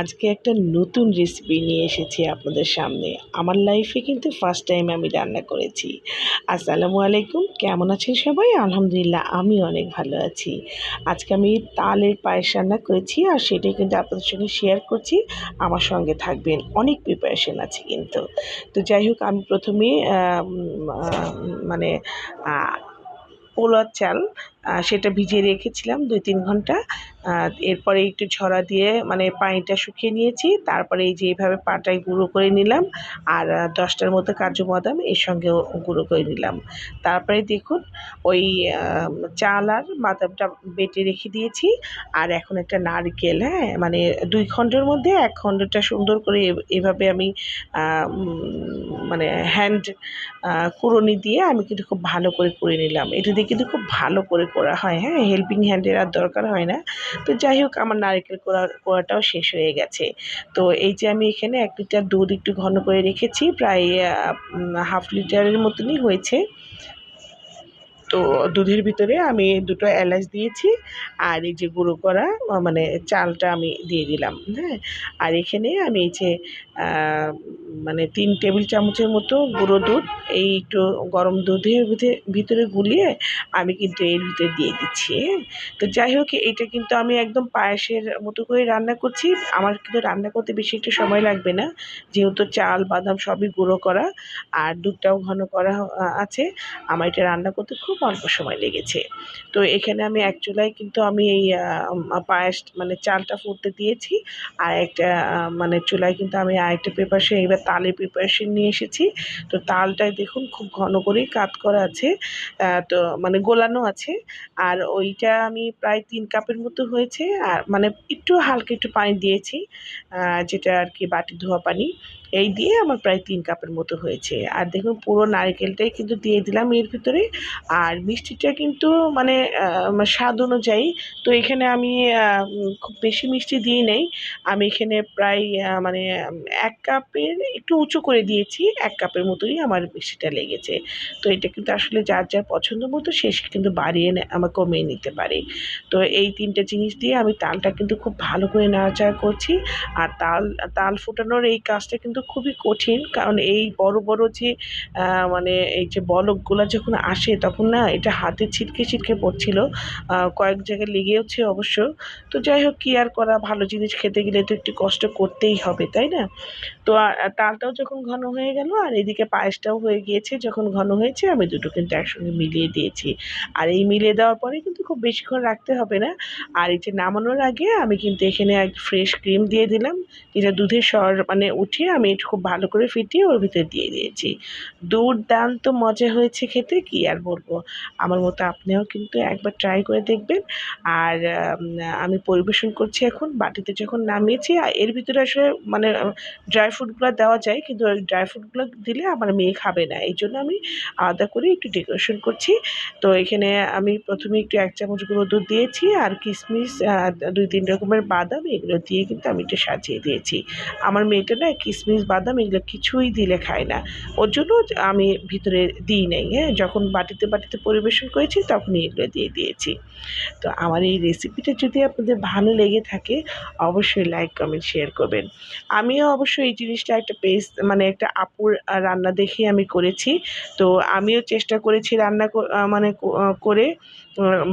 আজকে একটা নতুন রেসিপি নিয়ে এসেছি আপনাদের সামনে। আমার লাইফে কিন্তু ফার্স্ট টাইম আমি রান্না করেছি। আসসালামু আলাইকুম, কেমন আছেন সবাই? আলহামদুলিল্লাহ, আমি অনেক ভালো আছি। আজকে আমি তালের পায়েস রান্না করেছি আর সেটাই কিন্তু আপনাদের সঙ্গে শেয়ার করছি। আমার সঙ্গে থাকবেন অনেক প্রিপারেশন আছে কিন্তু। তো যাই হোক, আমি প্রথমে মানে পোলার চাল সেটা ভিজিয়ে রেখেছিলাম দুই তিন ঘণ্টা। এরপরে একটু ঝরা দিয়ে মানে পানিটা শুকিয়ে নিয়েছি, তারপরে এই যে এইভাবে পাটায় গুঁড়ো করে নিলাম, আর দশটার মতো কাজু বাদাম এর সঙ্গেও গুঁড়ো করে নিলাম। তারপরে দেখুন, ওই চাল আর বাদামটা বেটে রেখে দিয়েছি, আর এখন একটা নারকেল হ্যাঁ? মানে দুই খণ্ডের মধ্যে এক খণ্ডটা সুন্দর করে এভাবে আমি মানে হ্যান্ড কুড়নি দিয়ে আমি কিন্তু খুব ভালো করে করে নিলাম। এটা দিয়ে কিন্তু খুব ভালো করে করা হয় হ্যাঁ? হেল্পিং হ্যান্ডের আর দরকার হয় না। তো যাই হোক, আমার নারকেল কোড়া, কোড়াটাও শেষ হয়ে গেছে। তো এই যে আমি এখানে এক লিটার দুধ একটু ঘন করে রেখেছি, প্রায় হাফ লিটারের মতনই হয়েছে। তো দুধের ভিতরে আমি দুটো এলাচ দিয়েছি, আর এই যে গুঁড়ো করা মানে চালটা আমি দিয়ে দিলাম হ্যাঁ? আর এখানে আমি এই যে মানে তিন টেবিল চামচের মতো গুঁড়ো দুধ, এই একটু গরম দুধের ভিতরে গুলিয়ে আমি কিন্তু এর ভিতরে দিয়ে দিচ্ছি হ্যাঁ? তো যাই হোক, এটা কিন্তু আমি একদম পায়েসের মতো করে রান্না করছি। আমার কিন্তু রান্না করতে বেশি একটু সময় লাগবে না, যেহেতু চাল, বাদাম সবই গুঁড়ো করা, আর দুধটাও ঘন করা আছে। আমার এটা রান্না করতে খুব অল্প সময় লেগেছে। তো এখানে আমি এক চুলায় কিন্তু আমি এই পায়েস মানে চালটা ফুটতে দিয়েছি। আর একটা মানে চুলায় কিন্তু আমি আরেকটা প্রিপারেশন এবার তালের প্রিপারেশন নিয়ে এসেছি। তো তালটায় দেখুন খুব ঘন করেই কাত করা আছে। তো মানে গোলানো আছে। আর ওইটা আমি প্রায় তিন কাপের মতো হয়েছে। আর মানে একটু হালকা একটু পানি দিয়েছি। যেটা আর কি বাটি ধোয়া পানি। এই দিয়ে আমার প্রায় তিন কাপের মতো হয়েছে। আর দেখুন, পুরো নারকেলটাই কিন্তু দিয়ে দিলাম এর ভিতরে। আর মিষ্টিটা কিন্তু মানে স্বাদ অনুযায়ী। তো এখানে আমি খুব বেশি মিষ্টি দিই নেই। আমি এখানে প্রায় মানে এক কাপের, একটু উঁচু করে দিয়েছি। এক কাপের মতোই আমার মিষ্টিটা লেগেছে। তো এটা কিন্তু আসলে যার যার পছন্দ মতো, সে কিন্তু বাড়িয়ে আমার কমিয়ে নিতে পারে। তো এই তিনটে জিনিস দিয়ে আমি তালটা কিন্তু খুব ভালো করে নাড়াচাড়া করছি। আর তাল তাল ফোটানোর এই কাজটা কিন্তু খুবই কঠিন। কারণ এই বড় বড় যে মানে এই যে বলকগুলো যখন আসে, তখন না এটা হাতে ছিটকে ছিটকে পড়ছিল। কয়েক জায়গায় লেগেওছে অবশ্য। তো যাই হোক, কী আর করা, ভালো জিনিস খেতে গেলে তো একটু কষ্ট করতেই হবে, তাই না? তো তালটাও যখন ঘন হয়ে গেল, আর এদিকে পায়েসটাও হয়ে গিয়েছে, যখন ঘন হয়েছে, আমি দুটো কিন্তু একসঙ্গে মিলিয়ে দিয়েছি। আর এই মিলিয়ে দেওয়ার পরে কিন্তু খুব বেশিক্ষণ রাখতে হবে না। আর এই যে নামানোর আগে আমি কিন্তু এখানে এক ফ্রেশ ক্রিম দিয়ে দিলাম। যেটা দুধের স্বর মানে উঠিয়ে আমি একটু খুব ভালো করে ফিটিয়ে ওর ভিতরে দিয়ে দিয়েছি। দুর্দান্ত মজা হয়েছে খেতে, কি আর বলব? আমার মতো আপনিও কিন্তু একবার ট্রাই করে দেখবেন। আর, আমি পরিবেশন করছি এখন, বাটিতে যখন নামিয়েছি এর ভিতরে আসলে মানে ড্রাই ফ্রুটগুলো দেওয়া যায়, কিন্তু ওই ড্রাই ফ্রুটগুলো দিলে আমার মেয়ে খাবে না। এই জন্য আমি আলাদা করে একটু ডেকোরেশন করছি। তো এখানে আমি প্রথমে একটু এক চামচ গুঁড়ো দুধ দিয়েছি, আর কিশমিশ দুই তিন রকমের বাদাম, এগুলো দিয়ে কিন্তু আমি একটু সাজিয়ে দিয়েছি। আমার মেয়েটা না কিশমিশ বাদাম এগুলো কিছুই দিলে খায় না। ওর জন্য আমি ভিতরে দিই নাই হ্যাঁ? যখন বাটিতে বাটিতে পরিবেশন করেছি তখনই এগুলো দিয়ে দিয়েছি। তো আমার এই রেসিপিটা যদি আপনাদের ভালো লেগে থাকে, অবশ্যই লাইক কমেন্ট শেয়ার করবেন। আমিও অবশ্যই এই জিনিসটা একটা পেজ মানে একটা আপুর রান্না দেখে আমি করেছি। তো আমিও চেষ্টা করেছি রান্না মানে করে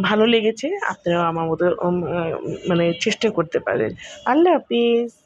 ভালো লেগেছে। আপনারাও আমার মতো মানে চেষ্টা করতে পারেন। আল্লাহ হাফিজ।